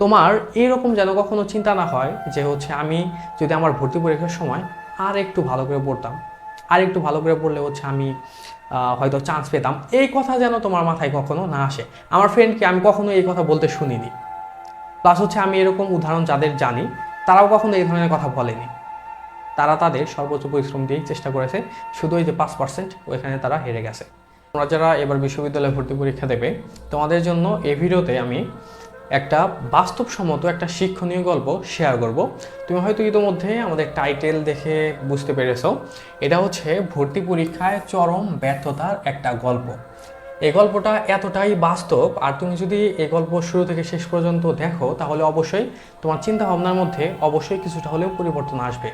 তোমার এইরকম যেন কখনো চিন্তা না হয় যে হচ্ছে আমি যদি আমার ভর্তি পরীক্ষার সময় আর একটু ভালো করে পড়তাম আর একটু ভালো করে পড়লে হচ্ছে আমি হয়তো চান্স পেতাম। এই কথা যেন তোমার মাথায় কখনো না আসে। আমার ফ্রেন্ডকে আমি কখনো এই কথা বলতে শুনিনি। প্লাস হচ্ছে আমি এরকম উদাহরণ যাদের জানি, তারাও কখনো এই ধরনের কথা বলেনি। তারা তাদের সর্বোচ্চ পরিশ্রম দিয়েই চেষ্টা করেছে, শুধু ওই যে পাঁচ পার্সেন্ট ওইখানে তারা হেরে গেছে। তোমরা যারা এবার বিশ্ববিদ্যালয়ে ভর্তি পরীক্ষা দেবে, তোমাদের জন্য এই ভিডিওতে আমি একটা বাস্তবসম্মত একটা শিক্ষণীয় গল্প শেয়ার করব। তুমি হয়তো ইতোমধ্যে আমাদের টাইটেল দেখে বুঝতে পেরেছ। এটা হচ্ছে ভর্তি পরীক্ষায় চরম ব্যর্থতার একটা গল্প। এই গল্পটা এতটাই বাস্তব, আর তুমি যদি এই গল্প শুরু থেকে শেষ পর্যন্ত দেখো, তাহলে অবশ্যই তোমার চিন্তা ভাবনার মধ্যে অবশ্যই কিছুটা হলেও পরিবর্তন আসবে।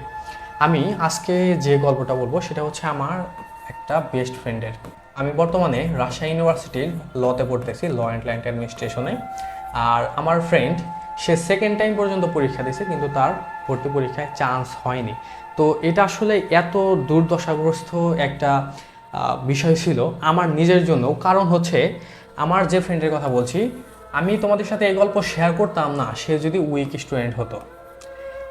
আমি আজকে যে গল্পটা বলব, সেটা হচ্ছে আমার একটা বেস্ট ফ্রেন্ডের আমি বর্তমানে রাজশাহী ইউনিভার্সিটির লতে পড়তেছি ল অ্যান্ড ল্যান্ড অ্যাডমিনিস্ট্রেশনে আর আমার ফ্রেন্ড সে সেকেন্ড টাইম পর্যন্ত পরীক্ষা দিয়েছে, কিন্তু তার ভর্তি পরীক্ষায় চান্স হয়নি। তো এটা আসলে এত দুর্দশাগ্রস্ত একটা বিষয় ছিল আমার নিজের জন্য কারণ হচ্ছে, আমার যে ফ্রেন্ডের কথা বলছি, আমি তোমাদের সাথে এই গল্প শেয়ার করতাম না, সে যদি উইক স্টুডেন্ট হতো।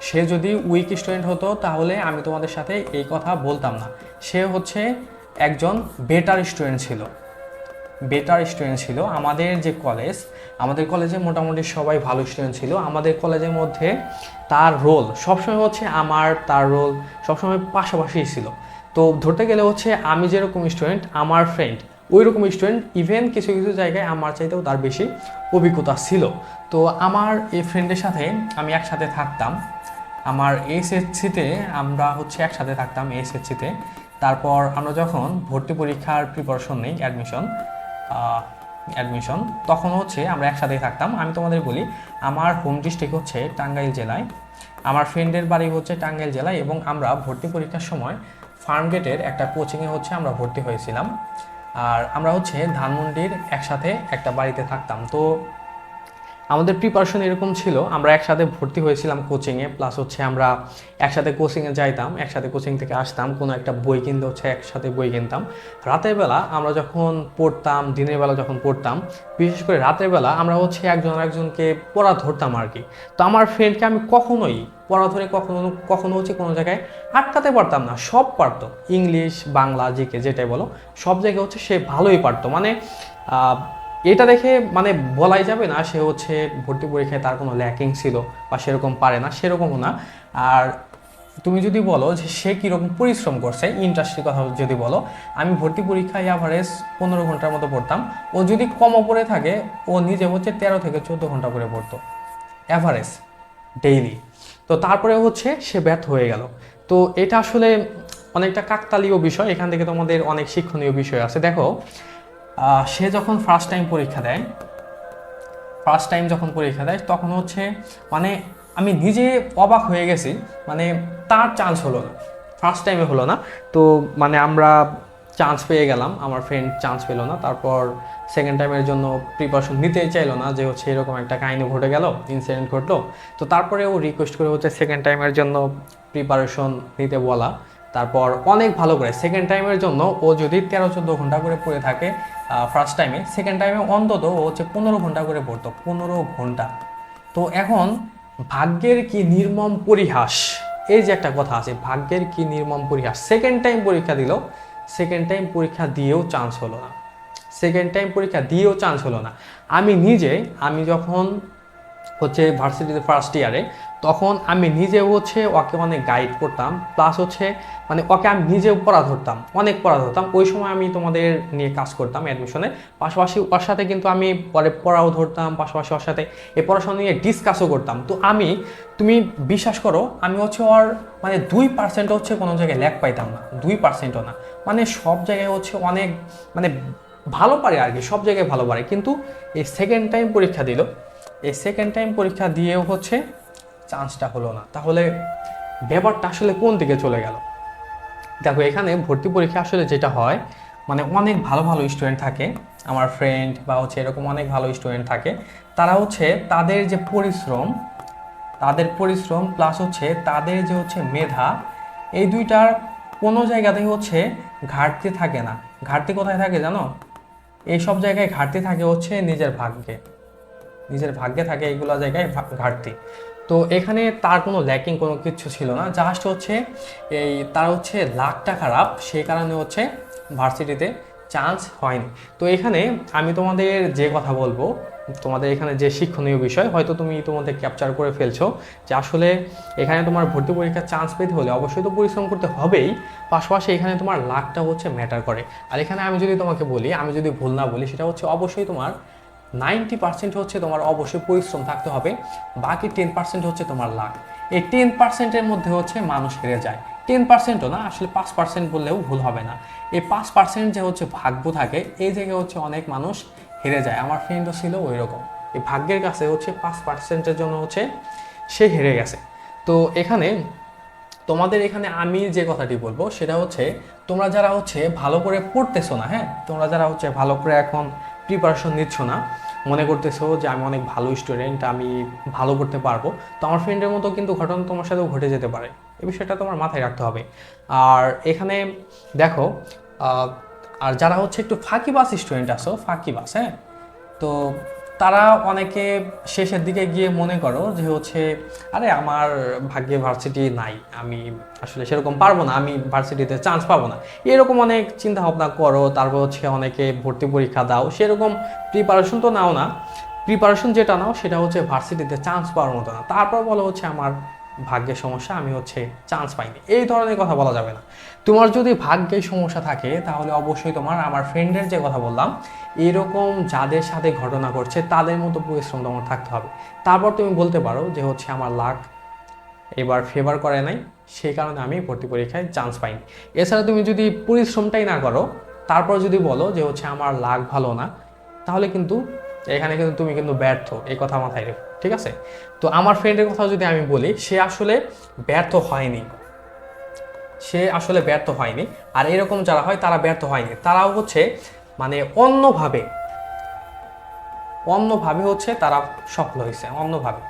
সে যদি উইক স্টুডেন্ট হতো, তাহলে আমি তোমাদের সাথে এই কথা বলতাম না। সে হচ্ছে একজন বেটার স্টুডেন্ট ছিল। বেটার স্টুডেন্ট ছিল। আমাদের যে কলেজ আমাদের কলেজে মোটামুটি সবাই ভালো স্টুডেন্ট ছিল। আমাদের কলেজের মধ্যে তার রোল সবসময় হচ্ছে আমার, তার রোল সবসময় পাশাপাশি ছিল। তো ধরতে গেলে হচ্ছে আমি যেরকম স্টুডেন্ট আমার ফ্রেন্ড ওই রকম স্টুডেন্ট ইভেন কিছু কিছু জায়গায় আমার চাইতেও তার বেশি অভিজ্ঞতা ছিল। তো আমার এই ফ্রেন্ডের সাথে আমি একসাথে থাকতাম। আমার এসএসসিতে আমরা হচ্ছে একসাথে থাকতাম এসএসসিতে তারপর আমরা যখন ভর্তি পরীক্ষার প্রিপারেশন নিই অ্যাডমিশন অ্যাডমিশন তখন হচ্ছে আমরা একসাথেই থাকতাম। আমি তোমাদের বলি, আমার হোম ডিস্ট্রিক্ট হচ্ছে টাঙ্গাইল জেলায়। আমার ফ্রেন্ডের বাড়ি হচ্ছে টাঙ্গাইল জেলায় এবং আমরা ভর্তি পরীক্ষার সময় ফার্মগেটের একটা কোচিংয়ে হচ্ছে আমরা ভর্তি হয়েছিলাম। আর আমরা হচ্ছে ধানমন্ডির একসাথে একটা বাড়িতে থাকতাম। তো আমাদের প্রিপারেশন এরকম ছিল, আমরা একসাথে ভর্তি হয়েছিলাম কোচিংয়ে প্লাস হচ্ছে আমরা একসাথে কোচিংয়ে যাইতাম, একসাথে কোচিং থেকে আসতাম, কোনো একটা বই কিনতে হচ্ছে, একসাথে বই কিনতাম। রাতের বেলা আমরা যখন পড়তাম, দিনের বেলা যখন পড়তাম, বিশেষ করে রাতের বেলা আমরা হচ্ছে একজন আরেকজনকে পড়া ধরতাম আর কি তো আমার ফ্রেন্ডকে আমি কখনোই পড়া ধরে কখনো কখনো হচ্ছে কোনো জায়গায় আটকাতে পারতাম না, সব পারতো। ইংলিশ, বাংলা, জিকে যেটাই বলো, সব জায়গায় হচ্ছে সে ভালোই পারতো। মানে এটা দেখে মানে বলাই যাবে না সে হচ্ছে ভর্তি পরীক্ষায় তার কোনো ল্যাকিং ছিল বা সেরকম পারে না, সেরকমও না। আর তুমি যদি বলো যে সে কীরকম পরিশ্রম করছে ইন্ডাস্ট্রির কথা যদি বলো, আমি ভর্তি পরীক্ষায় অ্যাভারেজ পনেরো ঘণ্টার মতো পড়তাম। ও যদি কমও পড়ে থাকে, ও নিজে হচ্ছে তেরো থেকে চোদ্দ ঘণ্টা করে পড়তো অ্যাভারেজ ডেইলি তো তারপরে হচ্ছে সে ব্যর্থ হয়ে গেল। তো এটা আসলে অনেকটা কাকতালীয় বিষয়, এখান থেকে তোমাদের অনেক শিক্ষণীয় বিষয় আছে। দেখো সে যখন ফার্স্ট টাইম পরীক্ষা দেয় ফার্স্ট টাইম যখন পরীক্ষা দেয়, তখন হচ্ছে মানে আমি নিজে অবাক হয়ে গেছি মানে তার চান্স হলো না। ফার্স্ট টাইমে হলো না। তো মানে আমরা চান্স পেয়ে গেলাম, আমার ফ্রেন্ড চান্স পেল না। তারপর সেকেন্ড টাইমের জন্য প্রিপারেশন নিতেই চাইলো না যে হচ্ছে এরকম একটা কাহিনী ঘটে গেল ইনসিডেন্ট ঘটলো। তো তারপরে ও রিকোয়েস্ট করে হচ্ছে সেকেন্ড টাইমের জন্য প্রিপারেশন নিতে বলা। তারপর অনেক ভালো করে সেকেন্ড টাইমের জন্য ও যদি তেরো, চোদ্দ ঘণ্টা করে পড়ে থাকে ফার্স্ট টাইমে সেকেন্ড টাইমে অন্তত ও হচ্ছে পনেরো ঘণ্টা করে পড়তো, পনেরো ঘণ্টা। তো এখন ভাগ্যের কি নির্মম পরিহাস, এই যে একটা কথা আছে, ভাগ্যের কি নির্মম পরিহাস সেকেন্ড টাইম পরীক্ষা দিল সেকেন্ড টাইম পরীক্ষা দিয়েও চান্স হলো না। সেকেন্ড টাইম পরীক্ষা দিয়েও চান্স হলো না। আমি নিজে, আমি যখন হচ্ছে ভার্সিটিতে ফার্স্ট ইয়ারে তখন আমি নিজেও হচ্ছে ওকে অনেক গাইড করতাম প্লাস হচ্ছে মানে ওকে আমি নিজেও পড়া ধরতাম, অনেক পড়া ধরতাম। ওই সময় আমি তোমাদের নিয়ে কাজ করতাম অ্যাডমিশনে পাশাপাশি ওর সাথে কিন্তু আমি পরে পড়াও ধরতাম, পাশাপাশি ওর সাথে এ পড়াশোনা নিয়ে ডিসকাসও করতাম। তো আমি, তুমি বিশ্বাস করো, আমি হচ্ছে ওর মানে দুই পার্সেন্ট হচ্ছে কোনো জায়গায় ল্যাক পাইতাম না, দুই পার্সেন্টও না। মানে সব জায়গায় হচ্ছে অনেক মানে ভালো পারে আর কি, সব জায়গায় ভালো পারে। কিন্তু এই সেকেন্ড টাইম পরীক্ষা দিল এই সেকেন্ড টাইম পরীক্ষা দিয়েও হচ্ছে চান্সটা হলো না। তাহলে ব্যাপারটা আসলে কোন দিকে চলে গেল? দেখো, এখানে ভর্তি পরীক্ষা আসলে যেটা হয় মানে অনেক ভালো ভালো স্টুডেন্ট থাকে, আমার ফ্রেন্ড বা হচ্ছে এরকম অনেক ভালো স্টুডেন্ট থাকে, তারা হচ্ছে তাদের যে পরিশ্রম, তাদের পরিশ্রম প্লাস হচ্ছে তাদের যে হচ্ছে মেধা, এই দুইটার কোনো জায়গাতেই হচ্ছে ঘাটতি থাকে না। ঘাটতি কোথায় থাকে জানো? এই সব জায়গায় ঘাটতি থাকে হচ্ছে নিজের ভাগ্যে। নিজের ভাগ্যে থাকে এইগুলো জায়গায় ঘাটতি। তো এখানে তার কোনো ল্যাকিং কোনো কিছু ছিল না। জাস্ট হচ্ছে এই তার হচ্ছে লাখটা খারাপ, সেই কারণে হচ্ছে ভার্সিটিতে চান্স হয়নি। তো এখানে আমি তোমাদের যে কথা বলব, তোমাদের এখানে যে শিক্ষণীয় বিষয়, হয়তো তুমি তোমাদের ক্যাপচার করে ফেলছো যে আসলে এখানে তোমার ভর্তি পরীক্ষার চান্স পেতে হলে অবশ্যই তো পরিশ্রম করতে হবেই। পাশাপাশি এখানে তোমার লাকটা হচ্ছে ম্যাটার করে। আর এখানে আমি যদি তোমাকে বলি, আমি যদি ভুল না বলি, সেটা হচ্ছে অবশ্যই তোমার নাইনটি পার্সেন্ট হচ্ছে তোমার অবশ্যই পরিশ্রম থাকতে হবে, বাকি টেন পার্সেন্ট হচ্ছে তোমার লাক। এই টেন পার্সেন্টের মধ্যে হচ্ছে মানুষ হেরে যায়। টেন পার্সেন্টও না, আসলে পাঁচ পার্সেন্ট বললেও ভুল হবে না। এই পাঁচ পার্সেন্ট যে হচ্ছে ভাগ্য থাকে, এই জায়গায় হচ্ছে অনেক মানুষ হেরে যায়। আমার ফ্রেন্ডও ছিল ওই রকম এই ভাগ্যের কাছে হচ্ছে পাঁচ পার্সেন্টের জন্য হচ্ছে সে হেরে গেছে। তো এখানে তোমাদের এখানে আমি যে কথাটি বলব, সেটা হচ্ছে তোমরা যারা হচ্ছে ভালো করে পড়তেছো না হ্যাঁ? তোমরা যারা হচ্ছে ভালো করে এখন প্রিপারেশন নিচ্ছ না। মনে করতেছো যে আমি অনেক ভালো স্টুডেন্ট আমি ভালো করতে পারব। তো আমার ফ্রেন্ডের মতো কিন্তু ঘটনা তোমার সাথেও ঘটে যেতে পারে। এ বিষয়টা তোমার মাথায় রাখতে হবে। আর এখানে দেখো আর যারা হচ্ছে একটু ফাঁকিবাস স্টুডেন্ট আছো ফাঁকিবাস হ্যাঁ? তো তারা অনেকে শেষের দিকে গিয়ে মনে করো যে হচ্ছে, আরে, আমার ভাগ্যে ভার্সিটি নাই, আমি আসলে সেরকম পারব না, আমি ভার্সিটিতে চান্স পাবো না। এরকম অনেক চিন্তা ভাবনা করো, তারপর হচ্ছে অনেকে ভর্তি পরীক্ষা দাও, সেরকম প্রিপারেশন তো নাও না। প্রিপারেশন যেটা নাও, সেটা হচ্ছে ভার্সিটিতে চান্স পাওয়ার মতো না। তারপর বলো হচ্ছে, আমার ভাগ্যের সমস্যা, আমি হচ্ছে চান্স পাইনি। এই ধরনের কথা বলা যাবে না। তোমার যদি ভাগ্যের সমস্যা থাকে, তাহলে অবশ্যই তোমার, আমার ফ্রেন্ডের যে কথা বললাম, এরকম যাদের সাথে ঘটনা ঘটছে, তাদের মতো পরিশ্রম তোমার থাকতে হবে। তারপর তুমি বলতে পারো যে হচ্ছে আমার লাক এবার ফেভার করে নাই, সেই কারণে আমি ভর্তি পরীক্ষায় চান্স পাইনি। এছাড়া তুমি যদি পরিশ্রমটাই না করো, তারপর যদি বলো যে হচ্ছে আমার লাক ভালো না, তাহলে কিন্তু এখানে কিন্তু তুমি কিন্তু ব্যর্থ, এই কথা মাথায় রেখো। ঠিক আছে? তো আমার ফ্রেন্ডের কথা যদি আমি বলি, সে আসলে ব্যর্থ হয়নি। সে আসলে ব্যর্থ হয়নি। আর এরকম যারা হয়, তারা ব্যর্থ হয়নি। তারাও হচ্ছে মানে অন্যভাবে অন্যভাবে হচ্ছে তারা সফল হয়েছে, অন্যভাবে।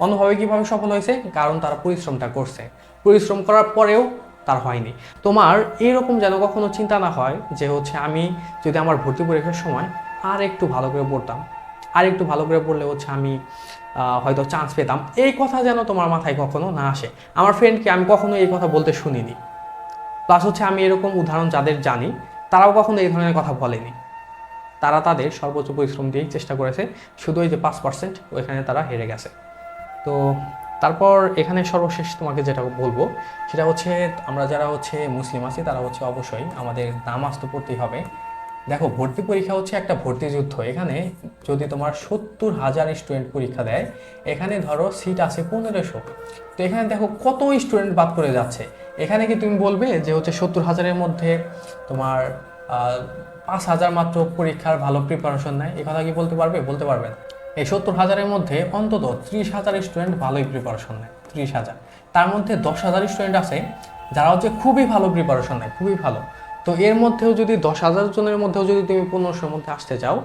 অন্যভাবে কীভাবে সফল হয়েছে? কারণ তারা পরিশ্রমটা করছে। পরিশ্রম করার পরেও তার হয়নি। তোমার এরকম যেন কখনো চিন্তা না হয় যে হচ্ছে আমি যদি আমার ভর্তি পরীক্ষার সময় আর একটু ভালো করে পড়তাম। আর একটু ভালো করে পড়লে হচ্ছে আমি হয়তো চান্স পেতাম। এই কথা যেন তোমার মাথায় কখনো না আসে। আমার ফ্রেন্ডকে আমি কখনো এই কথা বলতে শুনিনি। প্লাস হচ্ছে আমি এরকম উদাহরণ যাদের জানি, তারাও কখনো এই ধরনের কথা বলেনি। তারা তাদের সর্বোচ্চ পরিশ্রম দিয়েই চেষ্টা করেছে, শুধু ওই যে পাঁচ পার্সেন্ট ওইখানে তারা হেরে গেছে। তো তারপর এখানে সর্বশেষ তোমাকে যেটা বলব, সেটা হচ্ছে আমরা যারা হচ্ছে মুসলিম আছি, তারা হচ্ছে অবশ্যই আমাদের নামাজ তো পড়তেই হবে। দেখো, ভর্তি পরীক্ষা হচ্ছে একটা ভর্তি যুদ্ধ এখানে যদি তোমার সত্তর হাজার স্টুডেন্ট পরীক্ষা দেয়, এখানে ধরো সিট আছে পনেরোশো। তো এখানে দেখো কত স্টুডেন্ট বাদ করে যাচ্ছে। এখানে কি তুমি বলবে যে হচ্ছে সত্তর হাজারের মধ্যে তোমার পাঁচ হাজার মাত্র পরীক্ষার ভালো প্রিপারেশন নেয়? এ কথা কি বলতে পারবে? বলতে পারবে না। এই সত্তর হাজারের মধ্যে অন্তত ত্রিশ হাজার স্টুডেন্ট ভালোই প্রিপারেশন নেয়। ত্রিশ হাজার। তার মধ্যে দশ হাজার স্টুডেন্ট আছে যারা হচ্ছে খুবই ভালো প্রিপারেশন নেয়, খুবই ভালো। তো এর মধ্যেও যদি দশ হাজার জনের মধ্যেও যদি তুমি পনেরোশোর মধ্যে আসতে চাও,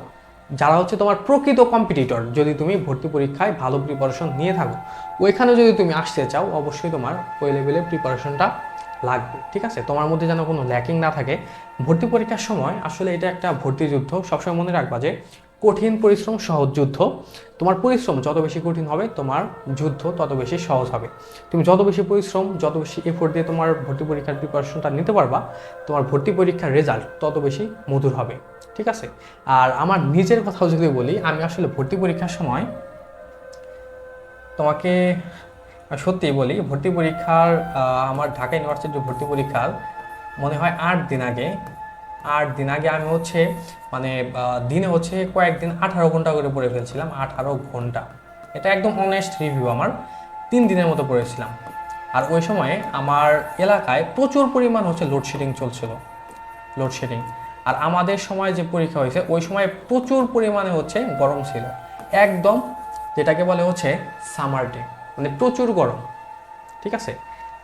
যারা হচ্ছে তোমার প্রকৃত কম্পিটিটর যদি তুমি ভর্তি পরীক্ষায় ভালো প্রিপারেশন নিয়ে থাকো, ওইখানে যদি তুমি আসতে চাও, অবশ্যই তোমার ওই লেভেলের প্রিপারেশনটা লাগবে, ঠিক আছে? তোমার মধ্যে যেন কোনো ল্যাকিং না থাকে। ভর্তি পরীক্ষার সময় আসলে এটা একটা ভর্তি যুদ্ধ। সবসময় মনে রাখবা যে কঠিন পরিশ্রম, সহজ যুদ্ধ। তোমার পরিশ্রম যত বেশি কঠিন হবে, তোমার যুদ্ধ তত বেশি সহজ হবে। তুমি যত বেশি পরিশ্রম, যত বেশি এফোর্ট দিয়ে তোমার ভর্তি পরীক্ষার প্রিপারেশনটা নিতে পারবা, তোমার ভর্তি পরীক্ষার রেজাল্ট তত বেশি মধুর হবে। ঠিক আছে? আর আমার নিজের কথাও যদি বলি, আমি আসলে ভর্তি পরীক্ষার সময় তোমাকে সত্যি বলি, ভর্তি পরীক্ষার আমার ঢাকা ইউনিভার্সিটির ভর্তি পরীক্ষার, মনে হয় আট দিন আগে আট দিন আগে আমি হচ্ছে মানে দিনে হচ্ছে কয়েকদিন আঠারো ঘণ্টা করে পড়ে ফেলছিলাম, আঠারো ঘণ্টা। এটা একদম অনেস্ট রিভিউ আমার। তিন দিনের মতো পড়েছিলাম। আর ওই সময়ে আমার এলাকায় প্রচুর পরিমাণ হচ্ছে লোডশেডিং চলছিল। লোডশেডিং আর আমাদের সময় যে পরীক্ষা হয়েছে, ওই সময় প্রচুর পরিমাণে হচ্ছে গরম ছিল। একদম যেটাকে বলে হচ্ছে সামার ডে মানে প্রচুর গরম। ঠিক আছে?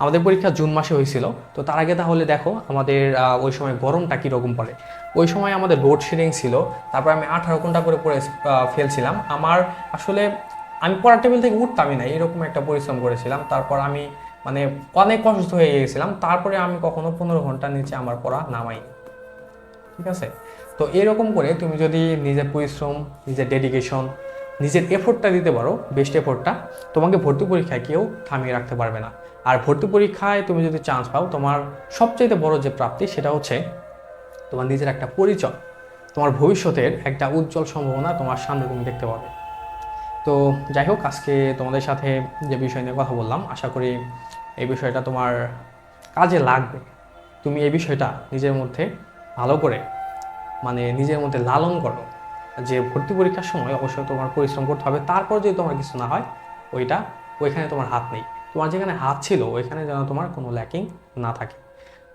আমাদের পরীক্ষা জুন মাসে হয়েছিল। তো তার আগে তাহলে দেখো আমাদের ওই সময় গরমটা কীরকম পড়ে। ওই সময় আমাদের লোডশেডিং ছিল। তারপর আমি আঠারো ঘণ্টা করে পড়ে ফেলছিলাম। আমার আসলে আমি পড়ার টেবিল থেকে উঠতামই না, এরকম একটা পরিশ্রম করেছিলাম। তারপর আমি মানে অনেক অসুস্থ হয়ে গিয়েছিলাম। তারপরে আমি কখনো পনেরো ঘণ্টার নিচে আমার পড়া নামাইনি। ঠিক আছে? তো এরকম করে তুমি যদি নিজের পরিশ্রম, নিজের ডেডিকেশন নিজের এফোর্টটা দিতে পারো বেস্ট এফোর্টটা, তোমাকে ভর্তি পরীক্ষায় কেউ থামিয়ে রাখতে পারবে না। আর ভর্তি পরীক্ষায় তুমি যদি চান্স পাও, তোমার সবচেয়ে বড় যে প্রাপ্তি সেটা হচ্ছে তোমার নিজের একটা পরিচয়। তোমার ভবিষ্যতের একটা উজ্জ্বল সম্ভাবনা তোমার সামনে তুমি দেখতে পাবে। তো যাই হোক, আজকে তোমাদের সাথে যে বিষয় নিয়ে কথা বললাম, আশা করি এই বিষয়টা তোমার কাজে লাগবে। তুমি এই বিষয়টা নিজের মধ্যে ভালো করে মানে নিজের মধ্যে লালন করো। যে ভর্তি পরীক্ষার সময় অবশ্যই তোমার পরিশ্রম করতে হবে। তারপর যদি তোমার কিছু না হয়, ওইটা ওইখানে তোমার হাত নেই। তোমার যেখানে হাত ছিল, ওইখানে যেন তোমার কোনো ল্যাকিং না থাকে।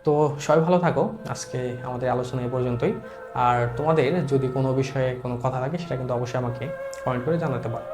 তো সবাই ভালো থাকো। আজকে আমাদের আলোচনা এ পর্যন্তই। আর তোমাদের যদি কোনো বিষয়ে কোনো কথা থাকে, সেটা কিন্তু অবশ্যই আমাকে কমেন্ট করে জানাতে পারো।